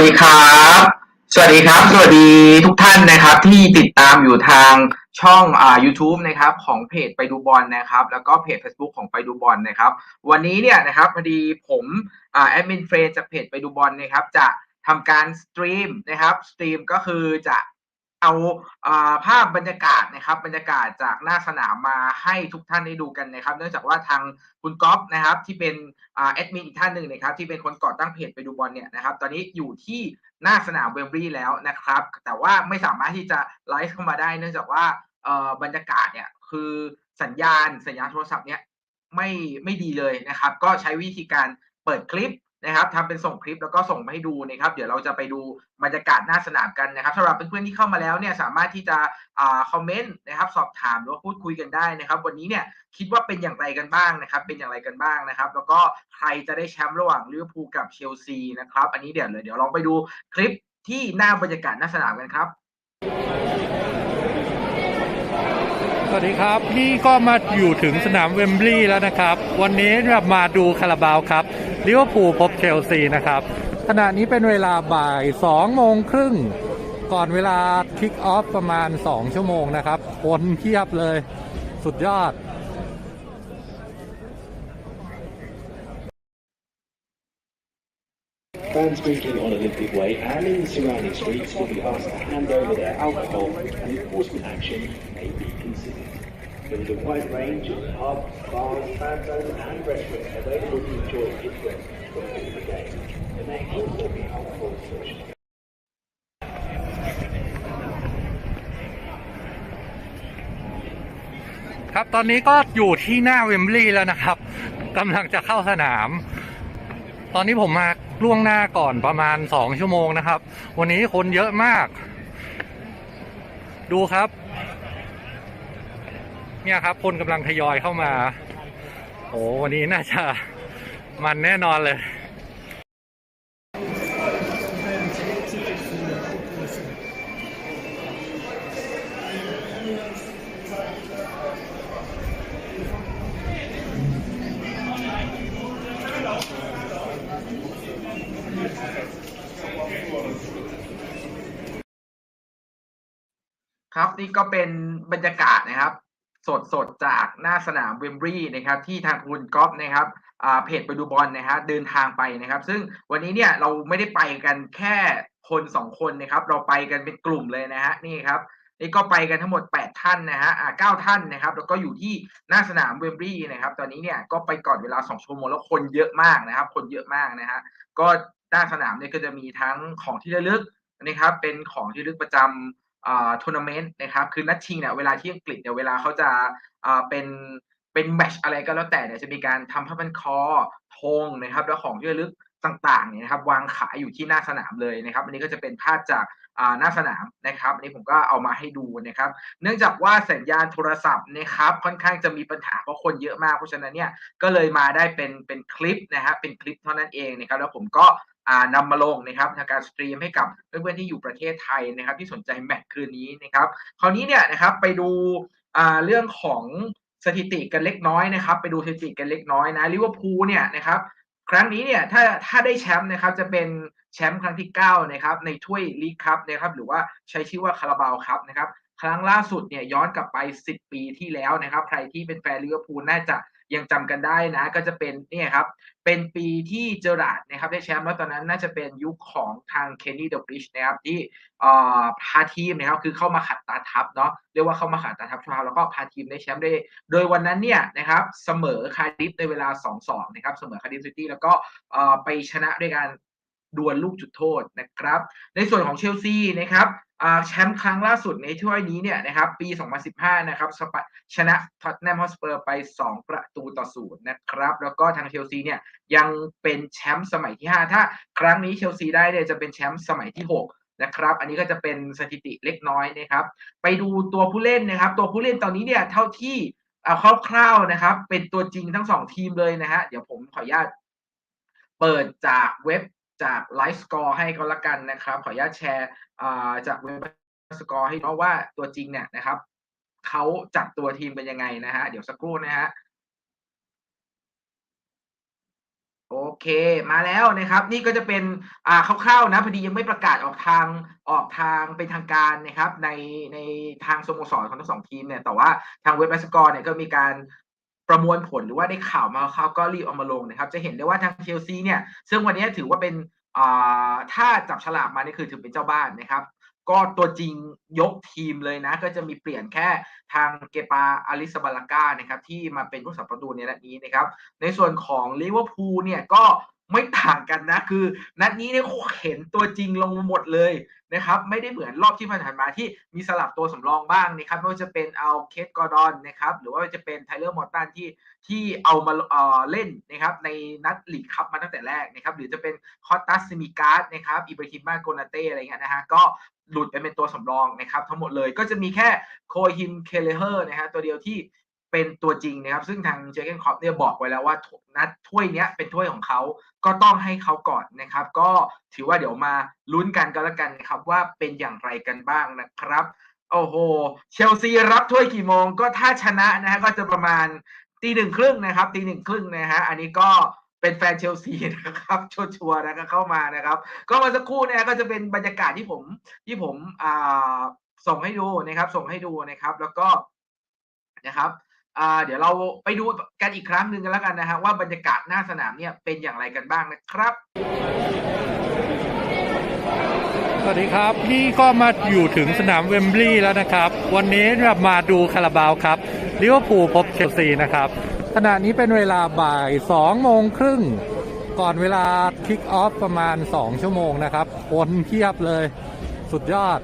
วัสดีครับ สวัสดีครับ สวัสดีทุกท่านนะครับ ที่ติดตามอยู่ทางช่องอ่า YouTube นะครับของเพจไปดูบอลนะครับ แล้วก็เพจ Facebook ของไปดูบอลนะครับ วันนี้เนี่ยนะครับพอดีผมอ่าแอดมินเฟรจากเพจไปดูบอลนะครับ จะทำการสตรีมนะครับสตรีมก็คือจะ เอาภาพบรรยากาศนะครับบรรยากาศจากหน้าสนามมาให้ทุกท่านได้ดูกันนะครับ เนื่องจากว่าทางคุณก๊อฟนะครับที่เป็นแอดมินอีกท่านหนึ่งนะครับที่เป็นคนก่อตั้งเพจไปดูบอลเนี่ยนะครับตอนนี้อยู่ที่หน้าสนามเวมบลีย์แล้วนะครับ แต่ว่าไม่สามารถที่จะไลฟ์เข้ามาได้ เนื่องจากว่าบรรยากาศเนี่ยคือสัญญาณสัญญาณโทรศัพท์เนี่ยไม่ไม่ดีเลยนะครับ ก็ใช้วิธีการเปิดคลิป นะครับทำเป็นส่งคลิปแล้วก็ส่งมาให้ดูนะครับ เดี๋ยวเราจะไปดูบรรยากาศหน้าสนามกันนะครับสำหรับเพื่อนๆที่เข้ามาแล้วเนี่ยสามารถที่จะอ่าคอมเมนต์นะครับสอบถามหรือว่าพูดคุยกันได้นะครับ วันนี้เนี่ยคิดว่าเป็นอย่างไรกันบ้างนะครับ เป็นอย่างไรกันบ้างนะครับ แล้วก็ใครจะได้แชมป์ระหว่างลิเวอร์พูลกับเชลซีนะครับ อันนี้เดี๋ยวเลยเดี๋ยวลองไปดูคลิปที่หน้าบรรยากาศหน้าสนามกันครับ สวัสดีครับนี่ก็มาอยู่ถึงสนามเวมบลีย์แล้วนะครับ วันนี้จะมาดูคาราบาวครับลิเวอร์พูลพบเชลซีนะครับ ขณะนี้เป็นเวลาบ่าย2โมงครึ่ง ก่อนเวลาคิกออฟประมาณ 2 ชั่วโมงนะครับ คนเทียบเลยสุดยอด There is a wide range of pubs, bars, fan zones and restaurants available to enjoy different from the game. There may also be alcohol restrictions. ครับตอนนี้ก็อยู่ที่หน้าเวมบลีย์แล้วนะครับกำลังจะเข้าสนาม ตอนนี้ผมมาล่วงหน้าก่อนประมาณสองชั่วโมงนะครับ วันนี้คนเยอะมาก ดูครับ เนี่ยครับคนกำลังทยอยเข้ามาโอ้วันนี้น่าจะมันแน่นอนเลยครับนี่ก็เป็นบรรยากาศนะครับ สดสดๆจากหน้าสนามเวมบรีนะครับ ที่ทางคุณก๊อฟนะครับเพจไปดูบอลนะฮะเดินทางไปนะครับ ซึ่งวันนี้เนี่ยเราไม่ได้ไปกันแค่คนสองคนนะครับ เราไปกันเป็นกลุ่มเลยนะฮะนี่ครับนี่ก็ไปกันทั้งหมด 8 ท่านนะฮะอ่าเก้าท่านนะครับ แล้วก็อยู่ที่หน้าสนามเวมบรีนะครับ ตอนนี้เนี่ยก็ไปก่อนเวลา2ชั่วโมงแล้วคนเยอะมากนะครับ คนเยอะมากนะฮะก็หน้าสนามเนี่ยก็จะมีทั้งของที่ระลึกนะครับ เป็นของที่ระลึกประจำอ่า ทัวร์นาเมนต์นะครับคือนัดชิงเนี่ยเวลาที่อังกฤษเนี่ยเวลาเขาจะเป็นเป็นแมชอะไรก็แล้วแต่เนี่ยจะมีการทำผ้าพันคอธงนะครับแล้วของที่ระลึกต่างๆเนี่ยนะครับวางขายอยู่ที่หน้าสนามเลยนะครับ อันนี้ก็จะเป็นภาพจากหน้าสนามนะครับ อันนี้ผมก็เอามาให้ดูนะครับ เนื่องจากว่าสัญญาณโทรศัพท์นะครับค่อนข้างจะมีปัญหาเพราะคนเยอะมากเพราะฉะนั้นเนี่ยก็เลยมาได้เป็นเป็นคลิปนะฮะเป็นคลิปเท่านั้นเองนะครับ แล้วผมก็ นำมาลงนะครับทางการสตรีมให้กับเพื่อนๆที่อยู่ประเทศไทยนะครับ ที่สนใจแมตช์คืนนี้นะครับ คราวนี้เนี่ยนะครับไปดูเรื่องของสถิติกันเล็กน้อยนะครับ ไปดูสถิติกันเล็กน้อยนะลิเวอร์พูลเนี่ยนะครับครั้งนี้เนี่ยถ้าถ้าได้แชมป์นะครับจะเป็นแชมป์ครั้งที่9นะครับในถ้วยลีกคัพนะครับหรือว่าใช้ชื่อว่าคาราบาวคัพนะครับครั้งล่าสุดเนี่ยย้อนกลับไป 10 ปีที่แล้วนะครับ ใครที่เป็นแฟนลิเวอร์พูลน่าจะ ยังจำกันได้นะ ก็จะเป็นเนี่ยครับ เป็นปีที่เจอราร์ดนะครับได้แชมป์แล้วตอนนั้นน่าจะเป็นยุคของทางเคนนี่เดอะบริชนะครับที่เอ่อพาทีมนะครับคือเข้ามาขัดตาทัพเนาะเรียกว่าเข้ามาขัดตาทัพชั่วคราวแล้วก็พาทีมได้แชมป์ได้ โดยวันนั้นเนี่ยนะครับเสมอคาร์ดิฟในเวลา 2-2นะครับเสมอคาร์ดิฟซิตี้แล้วก็เอ่อไปชนะด้วยการดวลลูกจุดโทษนะครับ ในส่วนของเชลซีนะครับ แชมป์ครั้งล่าสุดในถ้วยนี้เนี่ยนะครับปี 2015 นะครับชนะท็อตแนมฮอสเปอร์ไป 2 ประตูต่อศูนย์นะครับ แล้วก็ทางเชลซีเนี่ยยังเป็นแชมป์สมัยที่ 5 ถ้าครั้งนี้เชลซีได้เนี่ยจะเป็นแชมป์สมัยที่ 6 นะครับ อันนี้ก็จะเป็นสถิติเล็กน้อยนะครับ ไปดูตัวผู้เล่นนะครับ ตัวผู้เล่นตอนนี้เนี่ยเท่าที่เอาคร่าวๆนะครับ เป็นตัวจริงทั้งสองทีมเลยนะฮะเดี๋ยวผมขออนุญาตเปิดจากเว็บจากไลฟ์สกอร์ให้ก็แล้วกันนะครับ ขออนุญาตแชร์ จากเว็บสกอร์ให้เราว่าตัวจริงเนี่ยนะครับเขาจัดตัวทีมเป็นยังไงนะฮะเดี๋ยวสักครู่นะฮะโอเคมาแล้วนะครับ นี่ก็จะเป็นอ่าคร่าวๆนะพอดียังไม่ประกาศออกทางออกทางเป็นทางการนะครับ ในในทางสโมสรของทั้งสองทีมเนี่ยแต่ว่าทางเว็บแอสกอร์เนี่ยก็มีการประมวลผลหรือว่าได้ข่าวมาเขาก็รีบเอามาลงนะครับ จะเห็นได้ว่าทางเชลซีเนี่ย ซึ่งวันนี้ถือว่าเป็น ถ้าจับฉลากมานี่คือถือเป็นเจ้าบ้านนะครับ ก็ตัวจริงยกทีมเลยนะ ก็จะมีเปลี่ยนแค่ทางเกปาอาริสบาลาก้านะครับที่มาเป็นผู้สับประตูในนัดนี้นะครับ ในส่วนของลิเวอร์พูลเนี่ยก็ ไม่ต่างกันนะ คือ นัดนี้เนี่ยเห็นตัวจริงลงมาหมดเลยนะครับ ไม่ได้เหมือนรอบที่ผ่านมาที่มีสลับตัวสำรองบ้างนะครับไม่ว่าจะเป็นเอาเคสกอร์ดอนนะครับ หรือว่าจะเป็นไทเลอร์มอร์ตันที่ที่เอามาเอ่อเล่นนะครับ ในนัดลีกคัพมาตั้งแต่แรกนะครับ หรือจะเป็นคอตตัสซิมิการ์ดนะครับอิบราฮิมาโกนาเต้อะไรเงี้ยนะฮะก็หลุดไปเป็นตัวสำรองนะครับ ทั้งหมดเลยก็จะมีแค่โคฮิมเคเลเฮอร์นะฮะตัวเดียวที่ เป็นตัวจริงนะครับ ซึ่งทางเจเกนครอปเนี่ยบอกไว้แล้วว่านัดถ้วยเนี้ยเป็นถ้วยของเขาก็ต้องให้เขาก่อนนะครับ ก็ถือว่าเดี๋ยวมาลุ้นกันก็แล้วกันนะครับว่าเป็นอย่างไรกันบ้างนะครับ โอ้โห เชลซีรับถ้วยกี่โมงก็ถ้าชนะนะฮะก็จะประมาณตีหนึ่งครึ่งนะครับตีหนึ่งครึ่งนะฮะอันนี้ก็เป็นแฟนเชลซีนะครับชัวร์ๆนะก็เข้ามานะครับ ก็มาสักครู่เนี่ยก็จะเป็นบรรยากาศที่ผมที่ผมอ่าส่งให้ดูนะครับ ส่งให้ดูนะครับ แล้วก็นะครับ เดี๋ยวเราไปดูกันอีกครั้งหนึ่งกันแล้วกันนะฮะว่าบรรยากาศหน้าสนามเนี่ยเป็นอย่างไรกันบ้างนะครับ สวัสดีครับ นี่ก็มาอยู่ถึงสนามเวมบลีย์แล้วนะครับ วันนี้มาดูคาราบาวครับลิเวอร์พูลพบเชลซีนะครับ ขณะนี้เป็นเวลาบ่าย2โมงครึ่งก่อนเวลาคิกออฟประมาณ 2 ชั่วโมงนะครับคนเทียบเลยสุดยอด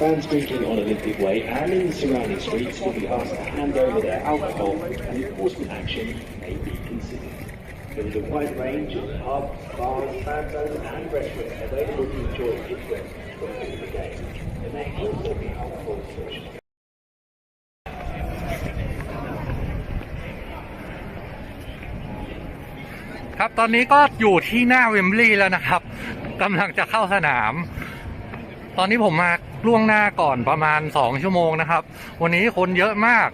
Fans drinking on Olympic Way and in the surrounding streets will be asked to hand over their alcohol and enforcement action may be considered. There is a wide range of pubs, bars, fan zones and restaurants available to enjoy different during the game. There may also be alcohol restrictions. ครับ ตอนนี้ก็อยู่ที่หน้าเวมบลีย์แล้วนะครับกำลังจะเข้าสนาม ตอนนี้ผมมาล่วงหน้าก่อนประมาณสองชั่วโมงนะครับ วันนี้คนเยอะมาก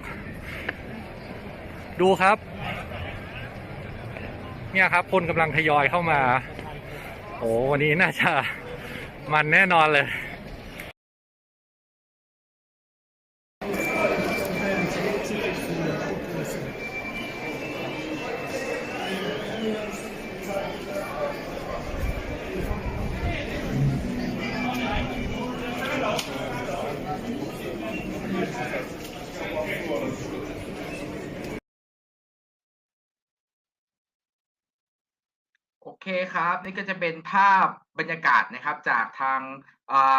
ดูครับ เนี่ยครับ คนกำลังทยอยเข้ามา โอ้วันนี้น่าจะมันแน่นอนเลย โอเคครับ นี่ก็จะเป็นภาพบรรยากาศนะครับจากทาง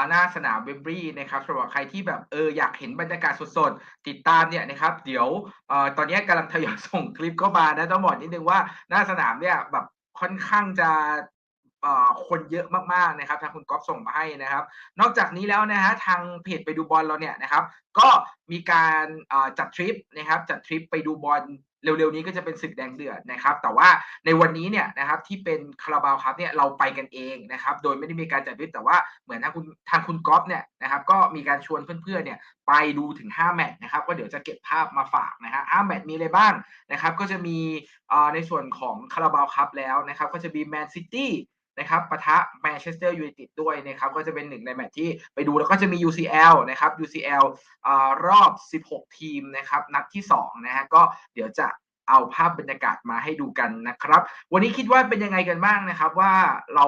หน้าสนามเวมบรีนะครับสำหรับใครที่แบบเอออยากเห็นบรรยากาศสดๆ ติดตามเนี่ยนะครับ เดี๋ยวอตอนนี้กำลังทยอยส่งคลิปเข้ามานะต้องบอกนิดนึงว่าหน้าสนามเนี่ยแบบค่อนข้างจะคนเยอะมากๆนะครับทางคุณก๊อฟส่งมาให้นะครับ นอกจากนี้แล้วนะฮะทางเพจไปดูบอลเราเนี่ยนะครับ ก็มีการจัดทริปนะครับจัดทริปไปดูบอล เร็วๆนี้ก็จะเป็นศึกแดงเดือดนะครับ แต่ว่าในวันนี้เนี่ยนะครับที่เป็นคาราบาวครับเนี่ยเราไปกันเองนะครับ โดยไม่ได้มีการจัดทริปแต่ว่าเหมือนทางคุณทางคุณก๊อฟเนี่ยนะครับ ก็มีการชวนเพื่อนๆเนี่ยไปดูถึง 5 แมตช์นะครับ ก็เดี๋ยวจะเก็บภาพมาฝากนะฮะ5แมตช์มีอะไรบ้างนะครับ ก็จะมีอ่อในส่วนของคาราบาวครับแล้วนะครับ ก็จะมีแมนซิตี้ นะครับปะทะแมนเชสเตอร์ยูไนเต็ดด้วยนะครับก็จะเป็นหนึ่งในแมตช์ที่ไปดูแล้วก็จะมี UCL นะครับ UCL อรอบ 16 ทีมนะครับนัดที่2นะฮะก็เดี๋ยวจะเอาภาพบรรยากาศมาให้ดูกันนะครับ วันนี้คิดว่าเป็นยังไงกันบ้างนะครับ ว่าเรา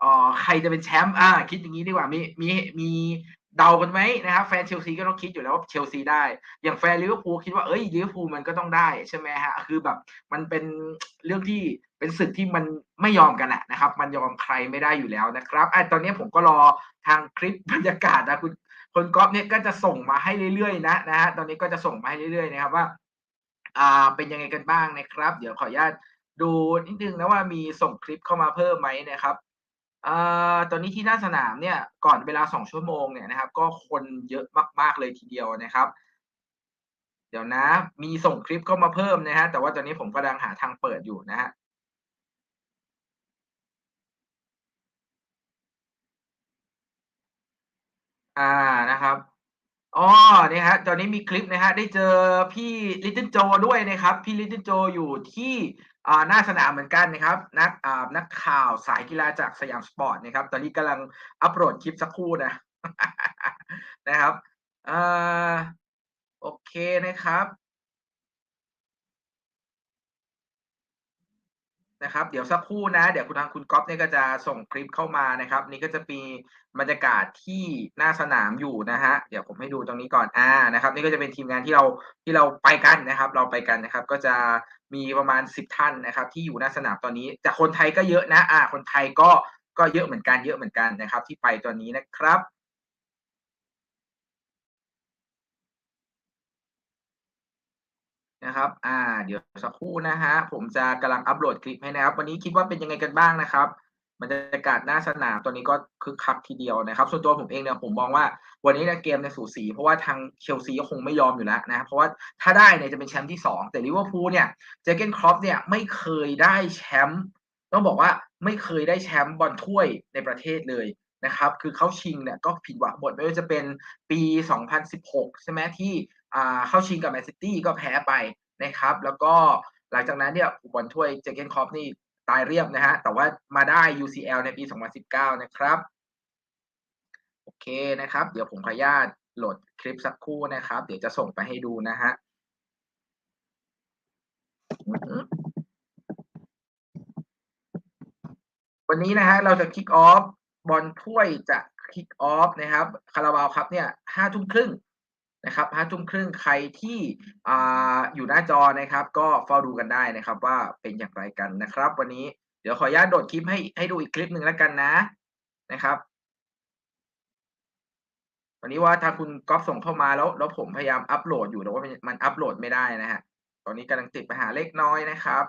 เอ่อใครจะเป็นแชมป์อ่าคิดอย่างนี้ดีกว่ามีมีมีเดากันไหมนะครับแฟนเชลซีก็ต้องคิดอยู่แล้วว่าเชลซีได้ อย่างแฟนลิเวอร์พูลคิดว่าเอ้ยลิเวอร์พูลมันก็ต้องได้ใช่ไหมฮะคือแบบมันเป็นเรื่องที่ เป็นศึกที่มันไม่ยอมกันอะนะครับ มันยอมใครไม่ได้อยู่แล้วนะครับไอะตอนนี้ผมก็รอทางคลิปบรรยากาศนะคุณคนก๊อฟเนี่ยก็จะส่งมาให้เรื่อยๆนะนะฮะตอนนี้ก็จะส่งมาให้เรื่อยๆนะครับว่าอ่าเป็นยังไงกันบ้างนะครับ เดี๋ยวขออนุญาตดูนิดนึงนะว่ามีส่งคลิปเข้ามาเพิ่มไหมนะครับอ่าตอนนี้ที่หน้าสนามเนี่ยก่อนเวลาสองชั่วโมงเนี่ยนะครับ ก็คนเยอะมาก ๆเลยทีเดียวนะครับ เดี๋ยวนะ มีส่งคลิปเข้ามาเพิ่มนะฮะแต่ว่าตอนนี้ผมกำลังหาทางเปิดอยู่นะฮะ อ่านะครับอ๋อเนี่ยฮะตอนนี้มีคลิปนะฮะได้เจอพี่ลิตเติ้ลโจด้วยนะครับ พี่ลิตเติ้ลโจอยู่ที่อ่าหน้าสนามเหมือนกันนะครับ นักอ่านักข่าวสายกีฬาจากสยามสปอร์ตนะครับ ตอนนี้กำลังอัปโหลดคลิปสักครู่นะนะครับอ่าโอเคนะครับ นะครับเดี๋ยวสักครู่นะ เดี๋ยวคุณทางคุณก๊อฟเนี่ยก็จะส่งคลิปเข้ามานะครับ นี่ก็จะมีบรรยากาศที่หน้าสนามอยู่นะฮะเดี๋ยวผมให้ดูตรงนี้ก่อนอ่านะครับ นี่ก็จะเป็นทีมงานที่เราที่เราไปกันนะครับ เราไปกันนะครับ ก็จะมีประมาณสิบท่านนะครับ ที่อยู่หน้าสนามตอนนี้แต่คนไทยก็เยอะนะอ่าคนไทยก็ก็เยอะเหมือนกันเยอะเหมือนกันนะครับ ที่ไปตอนนี้นะครับ นะครับ อ่า เดี๋ยวสักครู่นะฮะ ผมจะกำลังอัปโหลดคลิปให้นะครับ วันนี้คิดว่าเป็นยังไงกันบ้างนะครับ บรรยากาศหน้าสนามตอนนี้ก็คึกคักทีเดียวนะครับ ส่วนตัวผมเองเนี่ยผมมองว่าวันนี้เนี่ยเกมในสูสี เพราะว่าทางเชลซีก็คงไม่ยอมอยู่แล้วนะ เพราะว่าถ้าได้เนี่ยจะเป็นแชมป์ที่สองแต่ลิเวอร์พูลเนี่ย เจเกนครอปเนี่ยไม่เคยได้แชมป์ ต้องบอกว่าไม่เคยได้แชมป์บอลถ้วยในประเทศเลยนะครับ คือเขาชิงเนี่ยก็ผิดหวังหมดไม่ว่าจะเป็นปี 2016 ใช่ไหมที่ เข้าชิงกับแมนซิตี้ก็แพ้ไปนะครับ แล้วก็หลังจากนั้นเนี่ยบอลถ้วยเจเกนคอปนี่ตายเรียบนะฮะ แต่ว่ามาได้ UCL ในปี 2019 นะครับ โอเคนะครับ เดี๋ยวผมขออนุญาตโหลดคลิปสักครู่นะครับ เดี๋ยวจะส่งไปให้ดูนะฮะวันนี้นะฮะเราจะคิกออฟบอลถ้วยจะคิกออฟนะครับคาราบาวครับเนี่ยห้าทุ่มครึ่ง นะครับห้าทุ่มครึ่งใครที่ออยู่หน้าจอนะครับ ก็เฝ้าดูกันได้นะครับ ว่าเป็นอย่างไรกันนะครับ วันนี้เดี๋ยวขออนุญาตโดดคลิปให้ให้ดูอีกคลิปหนึ่งแล้วกันนะนะครับ วันนี้ว่าถ้าคุณก๊อฟส่งเข้ามาแล้ว แล้วผมพยายามอัปโหลดอยู่แต่ว่ามันมันอัปโหลดไม่ได้นะฮะตอนนี้กำลังติดปัญหาเล็กน้อยนะครับ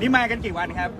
นี่มากันกี่วันครับ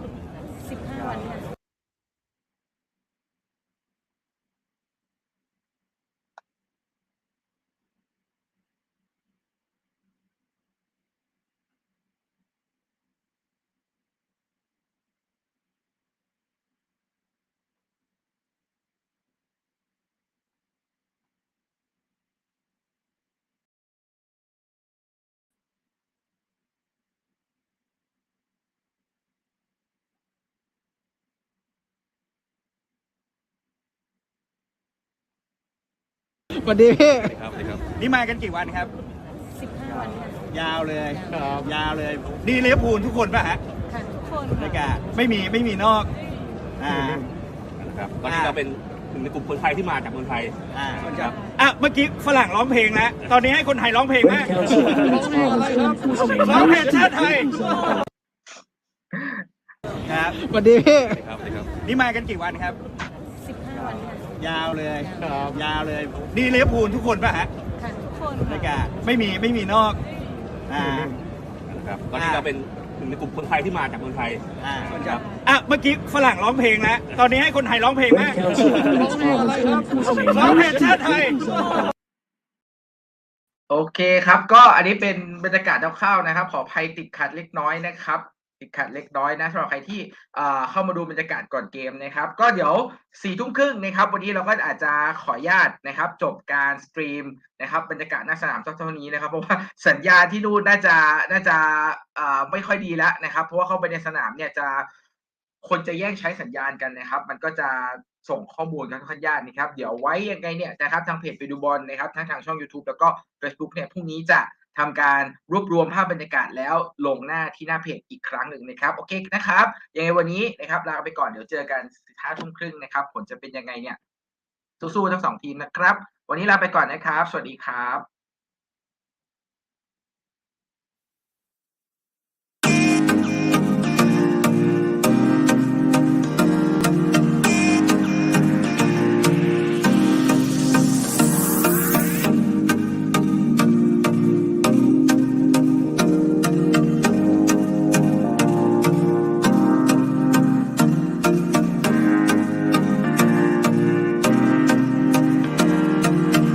สวัสดีพี่นี่มากันกี่วันครับ 15 วันค่ะ ยาวเลยครับยาวเลย นี่เลี้ยวพูลทุกคนป่ะฮะค่ะทุกคนบรรค่ะยากาศไม่มีไม่มีนอก อ่า นะครับตอนนี้เราเป็นหนึ่งในกลุ่มคนไทยที่มาจากเมืองไทยอ่าครับ อะ เมื่อกี้ฝรั่งร้องเพลงแล้ว ตอนนี้ให้คนไทยร้องเพลงมากร้องเพลงชาติไทย ครับ สวัสดีพี่ครับครับนี่มากันกี่วันครับ15วันค่ะ ยาวเลยครับยาวเลยนี่เลี้ยวพูลทุกคนป่ะฮะค่ะทุกคนบรรยาค่ะกาศไม่มีไม่มีนอกอ่า นะครับตอนนี้เราเป็นหนึ่งในกลุ่มคนไทยที่มาจากเมืองไทยอ่าครับอะเมื่อกี้ฝรั่งร้องเพลงแล้วตอนนี้ให้คนไทยร้องเพลงมากร้องเพลงชาติไทย โอเคครับ ก็อันนี้เป็นบรรยากาศคร่าวๆนะครับ ขออภัยติดขัดเล็กน้อยนะครับ ติดขัดเล็กน้อยนะสำหรับใครที่เข้ามาดูบรรยากาศก่อนเกมนะครับ ก็เดี๋ยวสี่ทุ่มครึ่งนะครับ วันนี้เราก็อาจจะขออนุญาตนะครับ จบการสตรีมนะครับบรรยากาศหน้าสนามเท่านี้นะครับ เพราะว่าสัญญาณที่นู่นน่าจะน่าจะไม่ค่อยดีแล้วนะครับ เพราะว่าเข้าไปในสนามเนี่ยจะคนจะแย่งใช้สัญญาณกันนะครับ มันก็จะส่งข้อมูลกันค่อนข้างยากนะครับ เดี๋ยวไว้ยังไงเนี่ยนะครับทางเพจไปดูบอลนะครับทั้งทางช่อง YouTube แล้วก็ Facebook เนี่ยพรุ่งนี้จะ ทำการรวบรวมภาพบรรยากาศแล้วลงหน้าที่หน้าเพจอีกครั้งหนึ่งนะครับโอเคนะครับยังไงวันนี้นะครับลาไปก่อนเดี๋ยวเจอกันห้าทุ่มครึ่งนะครับ ผลจะเป็นยังไงเนี่ยสู้ๆทั้งสองทีมนะครับ วันนี้ลาไปก่อนนะครับ สวัสดีครับ